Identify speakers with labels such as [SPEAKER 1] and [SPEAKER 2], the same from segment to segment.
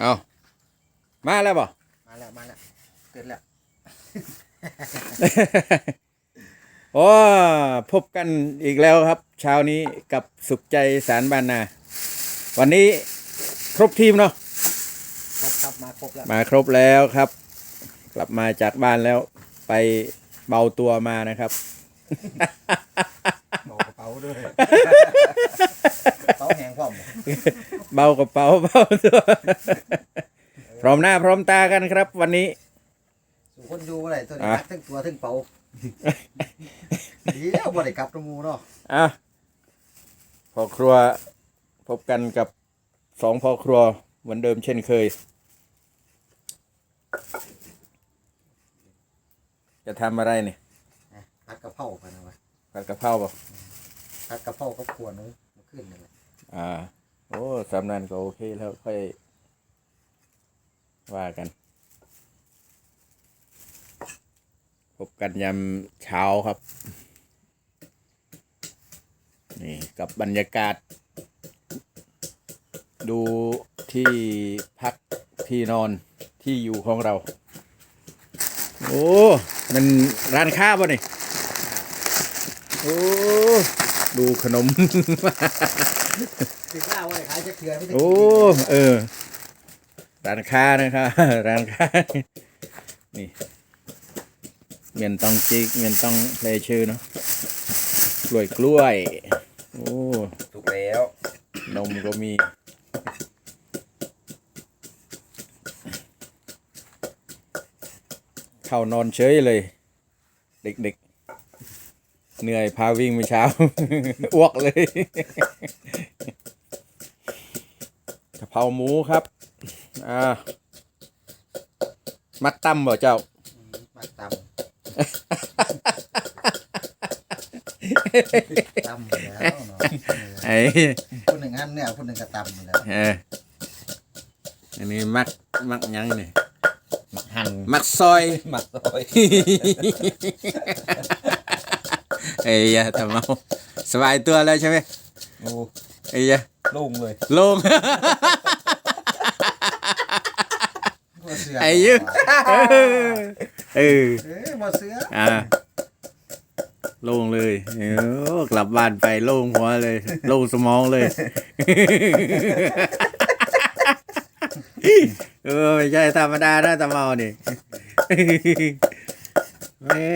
[SPEAKER 1] เอามาแล้วบ่
[SPEAKER 2] มาแล้วมาแล้วเกิดแล้ว
[SPEAKER 1] โอ้พบกันอีกแล้วครับ เช้านี้กับสุขใจสารบานนา วันนี้ครบทีมเนาะ
[SPEAKER 2] ครบครับมาครบแล้ว
[SPEAKER 1] มาครบแล้วครับ กลับมาจากบ้านแล้วไปเบาตัวมานะครับ
[SPEAKER 2] บอกกระเป๋าด้วยเป๋าแหงพร้อม
[SPEAKER 1] เบากระเป๋าเบาตัวพร้อมหน้าพร้อมตากันครับ วันนี้
[SPEAKER 2] สู่คนอยู่อะไรตัวนี้
[SPEAKER 1] อะ
[SPEAKER 2] ทั้งตัวทั้งเป๋าเดี๋ยวบ่ได้กลับตะมูเนาะ
[SPEAKER 1] อะพ่อครัวพบกันกับสองพ่อครัวเหมือนเดิมเช่นเคย จะทำอะไรเนี่ย
[SPEAKER 2] อะผัดกะเพราไปนะวะ
[SPEAKER 1] ผัดกะเพราบ่
[SPEAKER 2] ผัดกะเพรากับขวหนูมาขึ้นนี่แหละ
[SPEAKER 1] อ่า โอ้สำนันก็โอเคแล้วค่อยว่ากัน พบกันยามเช้าครับ นี่กับบรรยากาศ ดูที่พักที่นอนที่อยู่ของเรา โอ้ มันร้านค้าป่ะนี่ โอ้ ดูขนม
[SPEAKER 2] ถึงว่าว่าขายจะเถื่อนไม่ถึง
[SPEAKER 1] โอ้เออร้านค้านะครับร้านค้านี่เมียนต้องจิกเมียนต้องเพลชื่อเนาะกล้วยกล้วยโอ้
[SPEAKER 2] ถูกแล้ว
[SPEAKER 1] นมก็มีเข้านอนเฉยเลย เด็กๆ เหนื่อยพาวิ่งเมื่อเช้า อ้วกเลยกะเพราหมูครับ อ่า มักตั้มบ่เจ้า
[SPEAKER 2] มาตำตำแล้วเนาะ
[SPEAKER 1] ไอ้
[SPEAKER 2] คนหนึ่งอันเนี่ยคนหนึ่งกระตำแล้ว
[SPEAKER 1] เอออันนี้มักมักหยังนี่
[SPEAKER 2] หั่น
[SPEAKER 1] มักซอย
[SPEAKER 2] หมักซอย
[SPEAKER 1] เอ้ยอย่าทำเอาสบายตัวแล้วใช่ไหม
[SPEAKER 2] โอ้
[SPEAKER 1] เอ้ยอย่า
[SPEAKER 2] โล่งเลย
[SPEAKER 1] ลง
[SPEAKER 2] บ่เสือ
[SPEAKER 1] ไอ้ยึกเออเออ
[SPEAKER 2] เอ้ยบ่เสือ
[SPEAKER 1] อ่าโล่งเลยเออกลับบ้านไปโล่งหัวเลยโล่งสมองเลยเออไม่ใช่ธรรมดานะตะเมานี่แหม่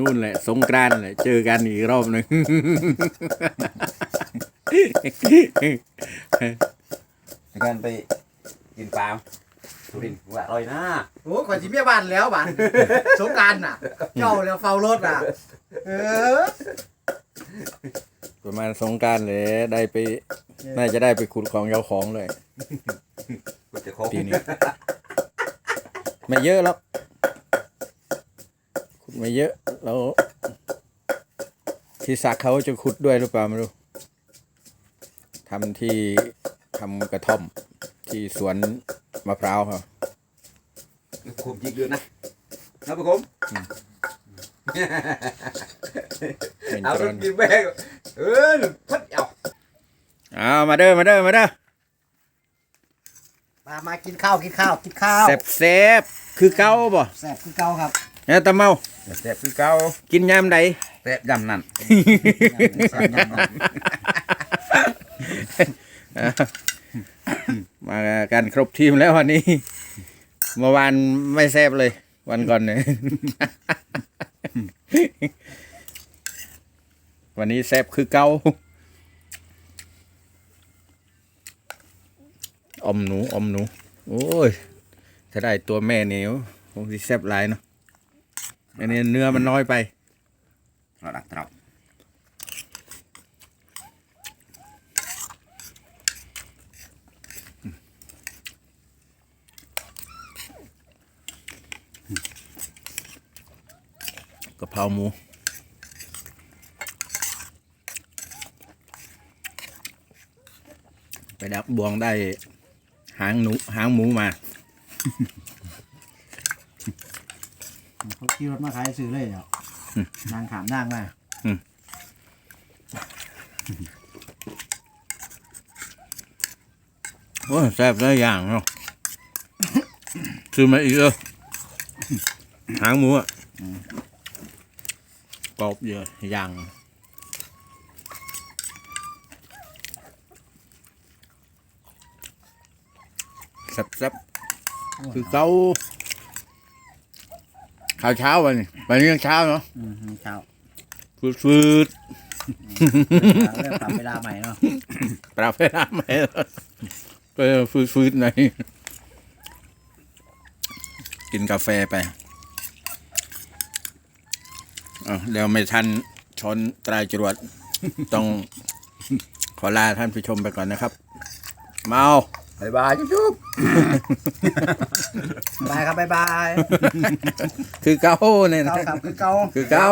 [SPEAKER 1] นู่นแหละ สงกรานต์แหละ เจอกันอีกรอบหนึ่ง
[SPEAKER 3] ในการไปกินปลาสุรินทร์ว่าอร่อยนะ
[SPEAKER 2] โอ้ข่อยสิเมียบ้านแล้วบ้านสงกรารน่ะ เจ้าแล้วเฝ้ารถอะ เออ
[SPEAKER 1] ประมาณสงกรารเลยได้ไป น่าจะได้ไปขุดของเจ้าของเลย
[SPEAKER 3] กูจะครบ
[SPEAKER 1] ปีนี้ไม่เยอะหรอก ขุดไม่เยอะแล้วที่สักเขาจะขุดด้วยหรือเปล่าไม่รู้ทำที่ทำกระท่อมที่สวนมะพร้าวครับ
[SPEAKER 3] ขมจริงด้วยนะนะปะคม
[SPEAKER 1] เป็น
[SPEAKER 3] เอา
[SPEAKER 1] จ
[SPEAKER 3] ร
[SPEAKER 1] ร
[SPEAKER 3] ถ
[SPEAKER 1] น
[SPEAKER 3] กินแบกเออพัดเอา
[SPEAKER 1] เอามาเด้อมาเด้อมาเด้อ
[SPEAKER 2] มามากินข้าวกินข้าวกินข้าว
[SPEAKER 1] แซบแซบคือเก้าบ่
[SPEAKER 2] แซ่บคือเก่าครับ
[SPEAKER 1] เนี่ยตะเมา
[SPEAKER 3] แซ่บคือเก่า
[SPEAKER 1] กินยามใด
[SPEAKER 3] แซ่บยำนั่น
[SPEAKER 2] แซ่บยำนะ
[SPEAKER 1] มากันครบทีมแล้ววันนี้เมื่อวานไม่แซบเลย วันก่อนเนี่ยวันนี้แซบคือเก้าอมหนูอมหนู โอ้ย ถ้าได้ตัวแม่เหนียวคงสิแซบหลายเนาะ อันนี้เนื้อมันน้อยไป
[SPEAKER 3] ระดับตรับ
[SPEAKER 1] กะเพราหมูไปดักบวงได้หางหนูหางหมูมา
[SPEAKER 2] เขาขี่รถมาขายซื้อเลยเหรอ
[SPEAKER 1] อืม
[SPEAKER 2] นางขามนางมา
[SPEAKER 1] อืมโอ้ยแซ่บหลายอย่างเนาะ ซื้อมาอีกเออหางหมูอะกรอบเยอะอย่างแซ่บๆคือเก้า ข้าวเช้าวันนี้วันนี้ยังเช้าเนาะ
[SPEAKER 2] อืมเช้า
[SPEAKER 1] ฟืดฟืด
[SPEAKER 2] เริ่มปรับเวลาใหม่เนาะ
[SPEAKER 1] ๆปรับเวลาใหม่ก็ฟืดฟืดๆหน่อยกินกาแฟไปเอาเดี๋ยวไม่ทันชนตรายจรวด ต้องขอลาท่านผู้ชมไปก่อนนะครับ เมา
[SPEAKER 3] บายบายจุ๊บ
[SPEAKER 2] บายครับบายบาย
[SPEAKER 1] คือเก้าเนี่ยนะ
[SPEAKER 2] เก่าครับคือเก่า
[SPEAKER 1] คือเก้า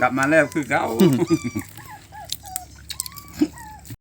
[SPEAKER 3] กลับมาแล้วคือเก่า